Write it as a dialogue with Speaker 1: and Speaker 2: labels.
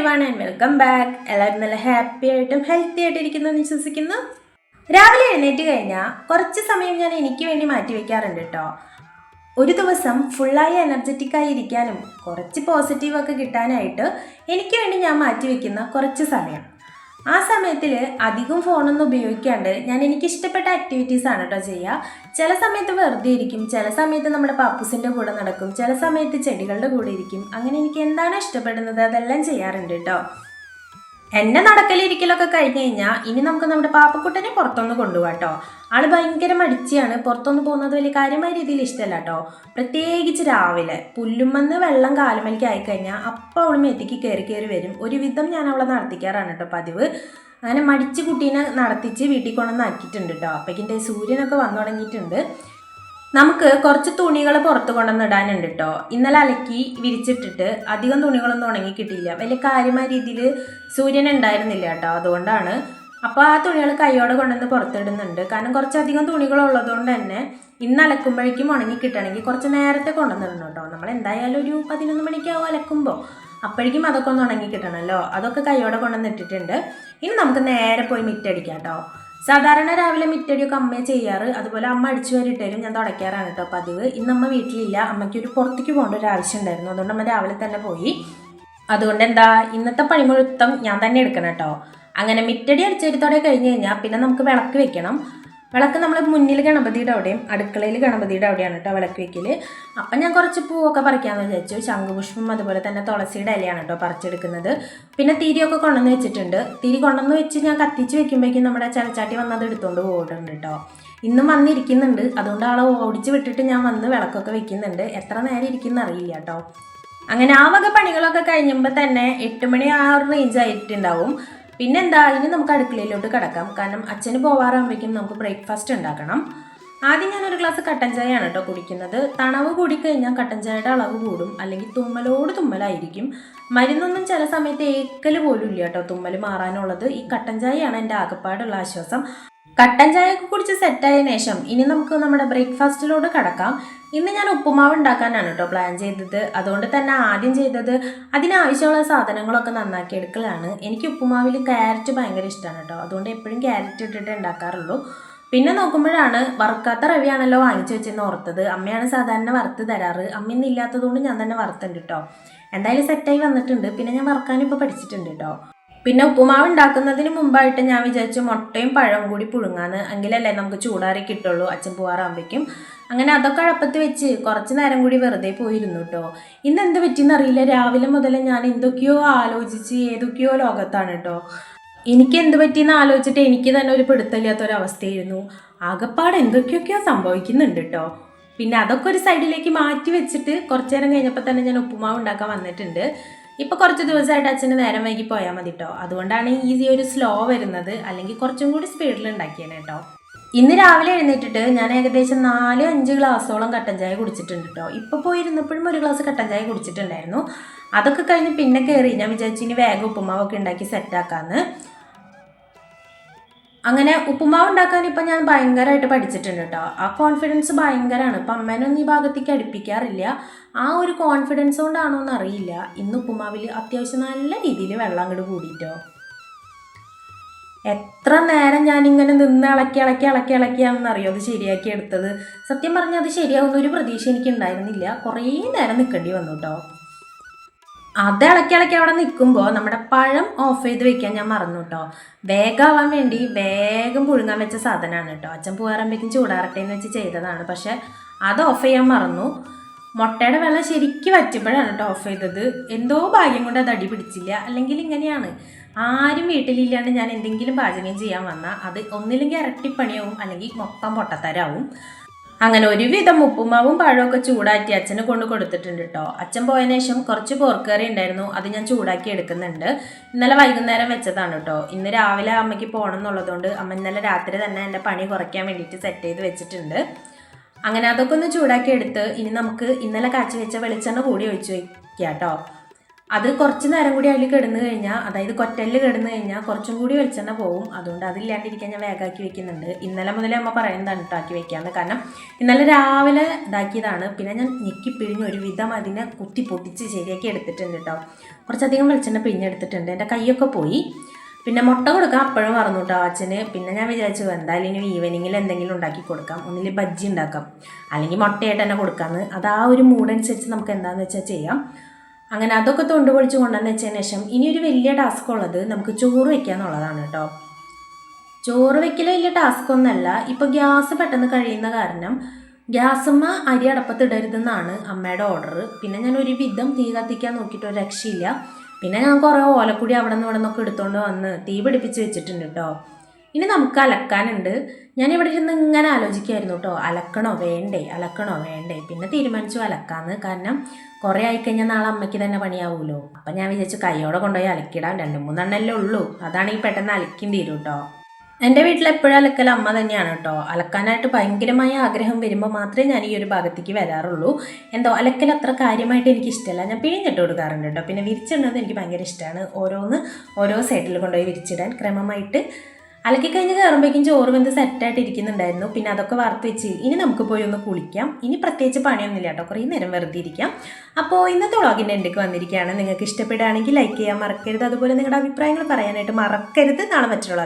Speaker 1: Every one and welcome back എല്ലാവരും നല്ല happy ആയിട്ടും ഹെൽത്തി ആയിട്ട് ഇരിക്കുന്നു എന്ന് വിശ്വസിക്കുന്നു. രാവിലെ എഴുന്നേറ്റ് കഴിഞ്ഞാൽ കുറച്ച് സമയം ഞാൻ എനിക്ക് വേണ്ടി മാറ്റി വയ്ക്കാറുണ്ട് കേട്ടോ ഒരു ദിവസം ഫുള്ളായി എനർജറ്റിക് ആയി ഇരിക്കാനും കുറച്ച് പോസിറ്റീവ് ഒക്കെ കിട്ടാനായിട്ട് എനിക്ക് വേണ്ടി ഞാൻ മാറ്റി വയ്ക്കുന്ന കുറച്ച് സമയം. ആ സമയത്തിൽ അധികം ഫോണൊന്നും ഉപയോഗിക്കാണ്ട് ഞാൻ എനിക്ക് ഇഷ്ടപ്പെട്ട ആക്ടിവിറ്റീസ് ആണ് കേട്ടോ ചെയ്യുക ചില സമയത്ത് വെറുതെ ഇരിക്കും ചില സമയത്ത് നമ്മുടെ പാപ്പൂസിന്റെ കൂടെ നടക്കും ചില സമയത്ത് ചെടികളുടെ കൂടെ ഇരിക്കും. അങ്ങനെ എനിക്ക് എന്താണ് ഇഷ്ടപ്പെടുന്നത്? അതെല്ലാം ചെയ്യാറുണ്ട് കേട്ടോ എന്നെ നടക്കലിരിക്കലൊക്കെ കഴിഞ്ഞ് കഴിഞ്ഞാൽ ഇനി നമുക്ക് നമ്മുടെ പാപ്പക്കുട്ടനെ പുറത്തൊന്ന് കൊണ്ടുപോകാം കേട്ടോ ആൾ ഭയങ്കര മടിച്ചിയാണ്. പുറത്തൊന്ന് പോകുന്നത് വലിയ കാര്യമായ രീതിയിൽ ഇഷ്ടമല്ല കേട്ടോ. പ്രത്യേകിച്ച് രാവിലെ പുല്ലുമെന്ന് വെള്ളം കാലുമലിക്ക് ആയിക്കഴിഞ്ഞാൽ അപ്പം അവൾ മെത്തിക്ക് കയറി കയറി വരും. ഒരുവിധം ഞാൻ അവളെ നടത്തിക്കാറാണ് കേട്ടോ പതിവ്. അങ്ങനെ മടിച്ച് കുട്ടീനെ നടത്തിച്ച് വീട്ടിൽ കൊണ്ടുവന്ന് ആക്കിയിട്ടുണ്ട് കേട്ടോ. അപ്പോഴേക്കിന്റെ സൂര്യനൊക്കെ വന്നു തുടങ്ങിയിട്ടുണ്ട്. നമുക്ക് കുറച്ച് തുണികൾ പുറത്ത് കൊണ്ടുവന്ന് ഇടാനുണ്ട് കേട്ടോ ഇന്നലെ അലക്കി വിരിച്ചിട്ടിട്ട് അധികം തുണികളൊന്നും ഉണങ്ങി കിട്ടിയില്ല. വലിയ കാര്യമായ രീതിയിൽ സൂര്യൻ ഉണ്ടായിരുന്നില്ല കേട്ടോ അതുകൊണ്ടാണ്. അപ്പോൾ ആ തുണികൾ കൈയോടെ കൊണ്ടുവന്ന് പുറത്തിടുന്നുണ്ട്. കാരണം കുറച്ചധികം തുണികൾ ഉള്ളതുകൊണ്ട് തന്നെ ഇന്ന് അലക്കുമ്പോഴേക്കും ഉണങ്ങി കിട്ടണമെങ്കിൽ കുറച്ച് നേരത്തെ കൊണ്ടുവന്നിടണം കേട്ടോ നമ്മൾ എന്തായാലും ഒരു പതിനൊന്ന് മണിക്കാവും അലക്കുമ്പോൾ അപ്പോഴേക്കും അതൊക്കെ ഒന്ന് ഉണങ്ങി കിട്ടണമല്ലോ അതൊക്കെ കൈയോടെ കൊണ്ടുവന്നിട്ടിട്ടുണ്ട്. ഇനി നമുക്ക് നേരെ പോയി മിറ്റടിക്കാം കേട്ടോ സാധാരണ രാവിലെ മിറ്റടിയൊക്കെ അമ്മയെ ചെയ്യാറ്. അതുപോലെ അമ്മ അടിച്ചു വരിട്ടേലും ഞാൻ തുടയ്ക്കാറാണ് കേട്ടോ പതിവ്. ഇന്ന് അമ്മ വീട്ടിലില്ല. അമ്മയ്ക്ക് ഒരു പുറത്തേക്ക് പോകേണ്ട ഒരു ആവശ്യം ഉണ്ടായിരുന്നു അതുകൊണ്ട് അമ്മ രാവിലെ തന്നെ പോയി. അതുകൊണ്ട് എന്താ ഇന്നത്തെ പണിമുഴുത്തം ഞാൻ തന്നെ എടുക്കണം കേട്ടോ അങ്ങനെ മിറ്റടി അടിച്ചേരിത്തോടെ കഴിഞ്ഞ് കഴിഞ്ഞാൽ പിന്നെ നമുക്ക് വിളക്ക് വെക്കണം. വിളക്ക് നമ്മൾ മുന്നിൽ ഗണപതിയുടെ അവിടെയും അടുക്കളയിൽ ഗണപതിയുടെ അവിടെയാണ് കേട്ടോ വിളക്ക് വെക്കൽ അപ്പം ഞാൻ കുറച്ച് പൂവൊക്കെ പറിക്കാമെന്ന് വിചാരിച്ചു. ശംഖുപുഷ്പം അതുപോലെ തന്നെ തുളസിയുടെ ഇലയാണ് കേട്ടോ പറിച്ചെടുക്കുന്നത്. പിന്നെ തിരിയൊക്കെ കൊണ്ടുവന്ന് വെച്ചിട്ടുണ്ട്. തിരി കൊണ്ടുവന്ന് വെച്ച് ഞാൻ കത്തിച്ച് വെക്കുമ്പോഴേക്കും നമ്മുടെ ചലച്ചാട്ടി വന്ന് അത് എടുത്തുകൊണ്ട് പോകുന്നുണ്ട് കേട്ടോ. ഇന്നും വന്നിരിക്കുന്നുണ്ട്. അതുകൊണ്ട് ആളെ ഓടിച്ച് വിട്ടിട്ട് ഞാൻ വന്ന് വിളക്കൊക്കെ വെക്കുന്നുണ്ട്. എത്ര നേരം ഇരിക്കുന്ന അറിയില്ല കേട്ടോ. അങ്ങനെ ആ വക പണികളൊക്കെ കഴിയുമ്പോൾ തന്നെ എട്ട് മണി ആ ഒരു റേഞ്ച് ആയിട്ടുണ്ടാവും. പിന്നെന്താ? ഇനി നമുക്ക് അടുക്കളയിലോട്ട് കിടക്കാം. കാരണം അച്ഛന് പോവാറാകുമ്പോഴേക്കും നമുക്ക് ബ്രേക്ക്ഫാസ്റ്റ് ഉണ്ടാക്കണം. ആദ്യം ഞാൻ ഒരു ഗ്ലാസ് കട്ടൻ ചായയാണ് കേട്ടോ കുടിക്കുന്നത്. തണവ് കൂടിക്കഴിഞ്ഞാൽ കട്ടൻ ചായയുടെ അളവ് കൂടും. അല്ലെങ്കിൽ തുമ്മലോട് തുമ്മലായിരിക്കും. മരുന്നൊന്നും ചില സമയത്ത് ഏക്കൽ പോലും ഇല്ല കേട്ടോ തുമ്മൽ മാറാനുള്ളത്. ഈ കട്ടൻ ചായയാണ് എന്റെ ആകപ്പാടുള്ള ആശ്വാസം. കട്ടൻ ചായയൊക്കെ കുടിച്ച് സെറ്റായതിനു ശേഷം ഇനി നമുക്ക് നമ്മുടെ ബ്രേക്ക്ഫാസ്റ്റിലോട് കടക്കാം. ഇന്ന് ഞാൻ ഉപ്പുമാവ് ഉണ്ടാക്കാനാണ് കേട്ടോ പ്ലാൻ ചെയ്തത്. അതുകൊണ്ട് തന്നെ ആദ്യം ചെയ്തത് അതിനാവശ്യമുള്ള സാധനങ്ങളൊക്കെ നന്നാക്കി എടുക്കലാണ്. എനിക്ക് ഉപ്പുമാവിൽ ക്യാരറ്റ് ഭയങ്കര ഇഷ്ടമാണ് കേട്ടോ. അതുകൊണ്ട് എപ്പോഴും ക്യാരറ്റ് ഇട്ടിട്ട് ഉണ്ടാക്കാറുള്ളൂ. പിന്നെ നോക്കുമ്പോഴാണ് വറുക്കാത്ത റവിയാണല്ലോ വാങ്ങിച്ചു വെച്ചെന്ന് ഓർത്തത്. അമ്മയാണ് സാധാരണ വറുത്ത് തരാറ്. അമ്മ ഇന്ന് ഇല്ലാത്തതുകൊണ്ട് ഞാൻ തന്നെ വറുത്തുണ്ട് കേട്ടോ. എന്തായാലും സെറ്റായി വന്നിട്ടുണ്ട്. പിന്നെ ഞാൻ വറുക്കാനിപ്പോൾ പഠിച്ചിട്ടുണ്ട് കേട്ടോ. പിന്നെ ഉപ്പുമാവ് ഉണ്ടാക്കുന്നതിന് മുമ്പായിട്ട് ഞാൻ വിചാരിച്ചു മുട്ടയും പഴവും കൂടി പുഴുങ്ങാന്ന്. എങ്കിലല്ലേ നമുക്ക് ചൂടാറി കിട്ടുള്ളൂ അച്ഛൻ പോവാറാകുമ്പോഴേക്കും അങ്ങനെ അതൊക്കെ അഴപ്പത്ത് വെച്ച് കുറച്ച് നേരം കൂടി വെറുതെ പോയിരുന്നു കേട്ടോ ഇന്ന് എന്ത് പറ്റിയെന്നറിയില്ല രാവിലെ മുതൽ ഞാൻ എന്തൊക്കെയോ ആലോചിച്ച് ഏതൊക്കെയോ ലോകത്താണ് കേട്ടോ എനിക്ക് എന്ത് പറ്റിയെന്ന് ആലോചിച്ചിട്ട് എനിക്ക് തന്നെ ഒരു പിടുത്തമില്ലാത്തൊരവസ്ഥയായിരുന്നു. ആകപ്പാട് എന്തൊക്കെയൊക്കെയോ സംഭവിക്കുന്നുണ്ട് കേട്ടോ പിന്നെ അതൊക്കെ ഒരു സൈഡിലേക്ക് മാറ്റി വെച്ചിട്ട് കുറച്ച് നേരം കഴിഞ്ഞപ്പോൾ തന്നെ ഞാൻ ഉപ്പുമാവ് ഉണ്ടാക്കാൻ വന്നിട്ടുണ്ട്. ഇപ്പോൾ കുറച്ച് ദിവസമായിട്ട് അച്ഛന് നേരം വൈകി പോയാൽ മതി കേട്ടോ അതുകൊണ്ടാണ് ഈസി ഒരു സ്ലോ വരുന്നത്. അല്ലെങ്കിൽ കുറച്ചും കൂടി സ്പീഡിൽ ഉണ്ടാക്കിയാണ് കേട്ടോ ഇന്ന് രാവിലെ എഴുന്നേറ്റിട്ട് ഞാൻ ഏകദേശം നാല് അഞ്ച് ഗ്ലാസ്സോളം കട്ടൻ ചായ കുടിച്ചിട്ടുണ്ട് കേട്ടോ ഇപ്പോൾ പോയിരുന്നപ്പോഴും ഒരു ഗ്ലാസ് കട്ടൻ ചായ കുടിച്ചിട്ടുണ്ടായിരുന്നു. അതൊക്കെ കഴിഞ്ഞ് പിന്നെ കയറി ഞാൻ വിചാരിച്ചു ഇനി വേഗം ഉപ്പുമാവൊക്കെ ഉണ്ടാക്കി സെറ്റാക്കാന്ന് അങ്ങനെ ഉപ്പുമാവ് ഉണ്ടാക്കാൻ ഇപ്പം ഞാൻ ഭയങ്കരമായിട്ട് പഠിച്ചിട്ടുണ്ട് കേട്ടോ ആ കോൺഫിഡൻസ് ഭയങ്കരമാണ് ഇപ്പം അമ്മേനൊന്നും ഈ ഭാഗത്തേക്ക് അടുപ്പിക്കാറില്ല. ആ ഒരു കോൺഫിഡൻസ് കൊണ്ടാണോ എന്ന് അറിയില്ല ഇന്ന് ഉപ്പുമാവിൽ അത്യാവശ്യം നല്ല രീതിയിൽ വെള്ളം അങ്ങോട്ട് കൂടിയിട്ടോ എത്ര നേരം ഞാനിങ്ങനെ നിന്ന് ഇളക്കി ഇളക്കി ഇളക്കി ഇളക്കിയാണെന്ന് അറിയോ അത് ശരിയാക്കി എടുത്തത്. സത്യം പറഞ്ഞാൽ അത് ശരിയാവുന്ന ഒരു പ്രതീക്ഷ എനിക്ക് ഉണ്ടായിരുന്നില്ല കുറേ നേരം നിൽക്കേണ്ടി വന്നു കേട്ടോ അത് ഇളക്കി ഇളക്കി അവിടെ നിൽക്കുമ്പോൾ നമ്മുടെ പഴം ഓഫ് ചെയ്ത് വെക്കാൻ ഞാൻ മറന്നു കേട്ടോ വേഗമാവാൻ വേണ്ടി വേഗം പുഴുങ്ങാൻ വെച്ച സാധനമാണ് കേട്ടോ. അച്ഛൻ പോകാറുമ്പോഴേക്കും ചൂടാറട്ടെ എന്ന് വെച്ച് ചെയ്തതാണ്. പക്ഷെ അത് ഓഫ് ചെയ്യാൻ മറന്നു. മുട്ടയുടെ വെള്ളം ശരിക്കും വറ്റുമ്പോഴാണ് കേട്ടോ ഓഫ് ചെയ്തത്. എന്തോ ഭാഗ്യം കൊണ്ട് അത് അടി പിടിച്ചില്ല. അല്ലെങ്കിൽ ഇങ്ങനെയാണ്. ആരും വീട്ടിലില്ലാണ്ട് ഞാൻ എന്തെങ്കിലും പാചകം ചെയ്യാൻ വന്നാൽ അത് ഒന്നില്ലെങ്കിൽ ഇരട്ടിപ്പണിയാവും അല്ലെങ്കിൽ മൊത്തം പൊട്ടത്തരാവും. അങ്ങനെ ഒരുവിധം ഉപ്പുമാവും പഴമൊക്കെ ചൂടാക്കി അച്ഛന് കൊണ്ട് കൊടുത്തിട്ടുണ്ട് കേട്ടോ അച്ഛൻ പോയതിനു ശേഷം കുറച്ച് പോർക്കറി ഉണ്ടായിരുന്നു. അത് ഞാൻ ചൂടാക്കി എടുക്കുന്നുണ്ട്. ഇന്നലെ വൈകുന്നേരം വെച്ചതാണ് കേട്ടോ ഇന്ന് രാവിലെ അമ്മയ്ക്ക് പോകണം എന്നുള്ളതുകൊണ്ട് അമ്മ ഇന്നലെ രാത്രി തന്നെ എന്റെ പണി കുറയ്ക്കാൻ വേണ്ടിയിട്ട് സെറ്റ് ചെയ്ത് വെച്ചിട്ടുണ്ട്. അങ്ങനെ അതൊക്കെ ഒന്ന് ചൂടാക്കി എടുത്ത് ഇനി നമുക്ക് ഇന്നലെ കാച്ചി വെച്ച വെളിച്ചെണ്ണ കൂടി ഒഴിച്ച് വയ്ക്കുക കേട്ടോ അത് കുറച്ച് നേരം കൂടി അതിൽ കിടന്നു കഴിഞ്ഞാൽ അതായത് കൊറ്റലിൽ കിടന്നു കഴിഞ്ഞാൽ കുറച്ചും കൂടി വെളിച്ചെണ്ണ പോകും അതുകൊണ്ട് അതില്ലാണ്ടിരിക്കാൻ ഞാൻ വേഗമാക്കി വെക്കുന്നുണ്ട്. ഇന്നലെ മുതലേ അമ്മ പറയുന്നതാണ് ഇട്ടാക്കി വെക്കാന്ന്. കാരണം ഇന്നലെ രാവിലെ ഇതാക്കിയതാണ്. പിന്നെ ഞാൻ ഞെക്കി പിഴിഞ്ഞ് ഒരു വിധം അതിനെ കുത്തി പൊട്ടിച്ച് ശരിയാക്കി എടുത്തിട്ടുണ്ട് കേട്ടോ കുറച്ചധികം വെളിച്ചെണ്ണ പിഴിഞ്ഞെടുത്തിട്ടുണ്ട്. എന്റെ കൈയൊക്കെ പോയി. പിന്നെ മുട്ട കൊടുക്കാം അപ്പോഴും മറന്നു കേട്ടോ അച്ഛന്. പിന്നെ ഞാൻ വിചാരിച്ചു എന്തായാലും ഇനി ഈവനിങ്ങിൽ എന്തെങ്കിലും ഉണ്ടാക്കി കൊടുക്കാം. ഒന്നിൽ ബജ്ജി ഉണ്ടാക്കാം. അല്ലെങ്കിൽ മുട്ടയായിട്ട് തന്നെ കൊടുക്കാമെന്ന് അത് ആ ഒരു മൂഡനുസരിച്ച് നമുക്ക് എന്താണെന്ന് വെച്ചാൽ ചെയ്യാം. അങ്ങനെ അതൊക്കെ തൊണ്ട് പൊളിച്ച് കൊണ്ടുവന്ന് വെച്ചതിന് ശേഷം ഇനി ഒരു വലിയ ടാസ്ക് ഉള്ളത് നമുക്ക് ചോറ് വെക്കുക എന്നുള്ളതാണ് കേട്ടോ. ചോറ് വെക്കൽ വലിയ ടാസ്ക് ഒന്നല്ല ഇപ്പോൾ ഗ്യാസ് പെട്ടെന്ന് കഴിയുന്ന കാരണം ഗ്യാസമ്മ അരി അടപ്പത്തിടരുതെന്നാണ് അമ്മയുടെ ഓർഡർ പിന്നെ ഞാൻ ഒരു വിധം തീ കത്തിക്കാൻ നോക്കിയിട്ട് ഒരു രക്ഷയില്ല. പിന്നെ ഞാൻ കുറേ ഓലക്കുടി അവിടെ നിന്ന് ഇവിടെ നിന്നൊക്കെ എടുത്തുകൊണ്ട് വന്ന് തീ പിടിപ്പിച്ച് വെച്ചിട്ടുണ്ട് കേട്ടോ. ഇനി നമുക്ക് അലക്കാനുണ്ട്. ഞാൻ ഇവിടെ ഇരുന്ന് ഇങ്ങനെ ആലോചിക്കായിരുന്നു കേട്ടോ. അലക്കണോ? വേണ്ടേ. അലക്കണോ? വേണ്ടേ. പിന്നെ തീരുമാനിച്ചു അലക്കാന്ന്. കാരണം കുറേ ആയിക്കഴിഞ്ഞാൽ നാളെ അമ്മയ്ക്ക് തന്നെ പണിയാവൂലോ. അപ്പം ഞാൻ വിചാരിച്ചു കൈയോടെ കൊണ്ടുപോയി അലക്കിടാം. രണ്ട് മൂന്നെണ്ണല്ലേ ഉള്ളൂ. അതാണ് ഈ പെട്ടെന്ന് അലക്കും തീരും കേട്ടോ. എന്റെ വീട്ടിൽ എപ്പോഴും അലക്കൽ അമ്മ തന്നെയാണ് കേട്ടോ. അലക്കാനായിട്ട് ഭയങ്കരമായ ആഗ്രഹം വരുമ്പോൾ മാത്രമേ ഞാൻ ഈ ഒരു ഭാഗത്തേക്ക് വരാറുള്ളൂ. എന്തോ അലക്കൽ അത്ര കാര്യമായിട്ട് എനിക്ക് ഇഷ്ടമല്ല ഞാൻ പിഴിഞ്ഞിട്ട് കൊടുക്കാറുണ്ട് കേട്ടോ. പിന്നെ വിരിച്ചിടുന്നത് എനിക്ക് ഭയങ്കര ഇഷ്ടമാണ്. ഓരോന്ന് ഓരോ സൈഡിൽ കൊണ്ടുപോയി വിരിച്ചിടാൻ ക്രമമായിട്ട് അലക്കി കഴിഞ്ഞ് കയറുമ്പോഴേക്കും ചോറ് വെന്ത് സെറ്റായിട്ട് ഇരിക്കുന്നുണ്ടായിരുന്നു. പിന്നെ അതൊക്കെ വറുത്ത് വെച്ച് ഇനി നമുക്ക് പോയി ഒന്ന് കുളിക്കാം. ഇനി പ്രത്യേകിച്ച് പണിയൊന്നുമില്ല കേട്ടോ. കുറേ നേരം വെറുതെ ഇരിക്കാം. അപ്പോൾ ഇന്നത്തെ വ്ളോഗിന്റെ എന്റെക്ക് വന്നിരിക്കുകയാണ്. നിങ്ങൾക്ക് ഇഷ്ടപ്പെടുകയാണെങ്കിൽ ലൈക്ക് ചെയ്യാൻ മറക്കരുത്. അതുപോലെ നിങ്ങളുടെ അഭിപ്രായങ്ങൾ പറയാനായിട്ട് മറക്കരുത്. നാളെ മറ്റുള്ള